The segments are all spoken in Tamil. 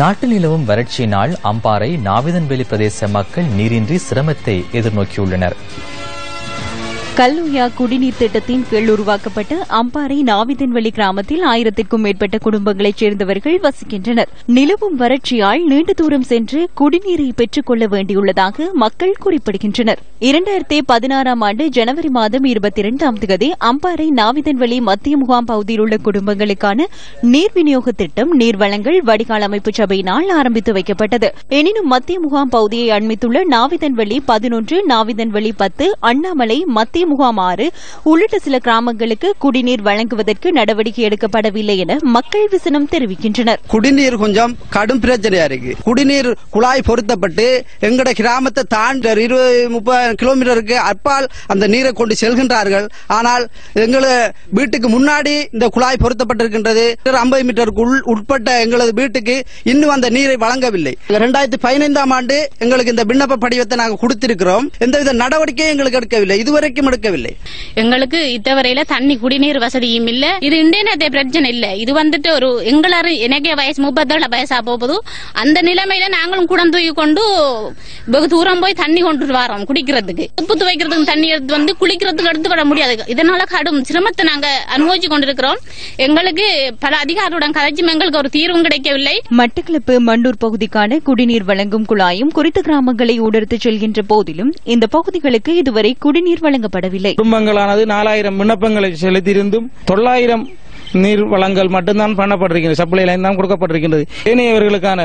நாட்டில் நிலவும் வறட்சியினால் அம்பாறை நாவிதன்வெளி பிரதேச மக்கள் நீரின்றி சிரமத்தை எதிர்நோக்கியுள்ளனர். கல்லுயா குடிநீர் திட்டத்தின் கீழ் உருவாக்கப்பட்ட அம்பாறை நாவிதன்வெளி கிராமத்தில் ஆயிரத்திற்கும் மேற்பட்ட குடும்பங்களைச் சேர்ந்தவர்கள் வசிக்கின்றனர். நிலவும் வறட்சியால் நீண்ட தூரம் சென்று குடிநீரை பெற்றுக் கொள்ள வேண்டியுள்ளதாக மக்கள் குறிப்பிடுகின்றனர். இரண்டாயிரத்தி பதினாறாம் ஆண்டு ஜனவரி மாதம் இருபத்தி இரண்டாம் தேதி அம்பாறை நாவிதன்வெளி மத்திய முகாம் பகுதியில் உள்ள குடும்பங்களுக்கான நீர் விநியோக திட்டம் நீர் வழங்கல் வடிகால் அமைப்பு சபையினால் ஆரம்பித்து வைக்கப்பட்டது. எனினும் மத்திய முகாம் பகுதியை அண்மித்துள்ள நாவிதன்வெளி பதினொன்று நாவிதன்வெளி பத்து அண்ணாமலை மத்திய முகாம் ஆறு உள்ளிட்ட சில கிராமங்களுக்கு குடிநீர் வழங்குவதற்கு நடவடிக்கை எடுக்கப்படவில்லை என மக்கள் விசனம் தெரிவிக்கின்றனர். குடிநீர் கொஞ்சம் கடும் பிரச்சனையா இருக்கு. குடிநீர் குழாய் பொருத்தப்பட்டு எங்கட கிராமத்தை தாண்டி இருபது முப்பது கிலோமீட்டருக்கு அப்பால் அந்த நீரை கொண்டு செல்கின்றார்கள். ஆனால் எங்கள வீட்டுக்கு முன்னாடி இந்த குழாய் பொருத்தப்பட்டிருக்கின்றது. ஐம்பது மீட்டருக்கு உட்பட்ட எங்களது வீட்டுக்கு இன்னும் அந்த நீரை வழங்கவில்லை. இரண்டாயிரத்தி பதினைந்தாம் ஆண்டு எங்களுக்கு இந்த விண்ணப்ப படிவத்தை நாங்கள் கொடுத்திருக்கிறோம். எந்தவித நடவடிக்கையும் எங்களுக்கு எடுக்கவில்லை. இதுவரைக்கும் எடுக்கவில்லை எங்களுக்கு இத்தவரையில தண்ணி குடிநீர் வசதியும் இல்ல. இது இண்டியனத்தை பிரச்சனை இல்ல. இது வந்துட்டு ஒரு எங்களாரு எனக்கே வயசு முப்பத்தேழு வயசா போகுது. அந்த நிலைமையில நாங்களும் குடம் தூக்கி கொண்டு வெகு தூரம் போய் தண்ணி கொண்டு வரோம் குடிக்கிறதுக்கு. உப்பு துவைக்கிறதுக்கு தண்ணி எடுத்து வந்து குளிக்கிறதுக்கு எடுத்து வர முடியாது. இதனால கடும் சிரமத்தை நாங்க அனுபவிச்சு கொண்டிருக்கிறோம். எங்களுக்கு பல அதிகாரியுடன் கதைச்சும் எங்களுக்கு ஒரு தீர்வும் கிடைக்கவில்லை. மட்டக்களப்பு மண்டூர் பகுதிக்கான குடிநீர் வழங்கும் குழாயும் குறித்த கிராமங்களை ஊடறுத்துச் செல்கின்ற போதிலும் இந்த பகுதிகளுக்கு இதுவரை குடிநீர் செய்யப்படவில்லை குடும்பங்களானது நாலாயிரம் விண்ணப்பங்களை செலுத்தியிருந்தும் தொள்ளாயிரம் நீர் வளங்கள் மட்டும்தான் பண்ணப்பட்டிருக்கிறது சப்ளை லைன் தான் கொடுக்கப்பட்டிருக்கின்றது. ஏனையவர்களுக்கான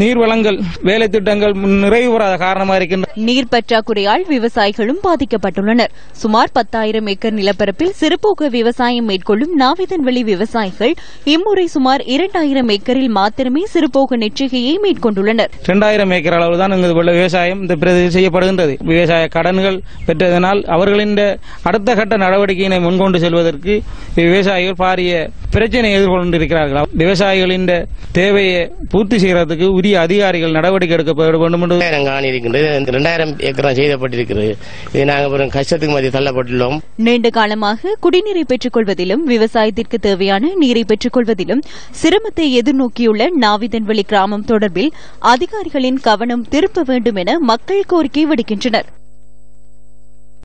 நீர் வளங்கள் வேலை திட்டங்கள் நிறைவு பெறாத காரணமாக இருக்கின்றன நீர் பற்றாக்குறையால் விவசாயிகளும் பாதிக்கப்பட்டுள்ளனர். சுமார் பத்தாயிரம் ஏக்கர் நிலப்பரப்பில் சிறுபோக விவசாயம் மேற்கொள்ளும் நாவிதன்வெளி விவசாயிகள் இம்முறை சுமார் இரண்டாயிரம் ஏக்கரில் மாத்திரமே சிறுபோக நெற்றிகையை மேற்கொண்டுள்ளனர். இரண்டாயிரம் ஏக்கர் அளவு தான் இங்கு உள்ள விவசாயம் இந்த பிரதேசத்தில் செய்யப்படுகின்றது. விவசாய கடன்கள் பெற்றதனால் அவர்களின் அடுத்த கட்ட நடவடிக்கையினை முன்கொண்டு செல்வதற்கு விவசாயிகள் பாரிய பிரச்சனை எதிர்கொண்டிருக்கிறார்கள்? விவசாயிகளின் தேவையை பூர்த்தி செய்யறதுக்கு உரிய அதிகாரிகள் நடவடிக்கை எடுக்கப்பட வேண்டும் என்று ரெண்டாயிரம் காணி இருக்கின்றது. இந்த ரெண்டாயிரம் ஏக்கரம் செய்யப்பட்டிருக்கிறது இது நாங்கள் கஷ்டத்துக்கு மத்திய தள்ளப்பட்டுள்ளோம். நீண்ட காலமாக குடிநீரை பெற்றுக் கொள்வதிலும் விவசாயத்திற்கு தேவையான நீரை பெற்றுக் கொள்வதிலும் சிரமத்தை எதிர்நோக்கியுள்ள நாவிதன்வெளி கிராமம் தொடர்பில் அதிகாரிகளின் கவனம் திருப்ப வேண்டும் என மக்கள் கோரிக்கை விடுக்கின்றனர்.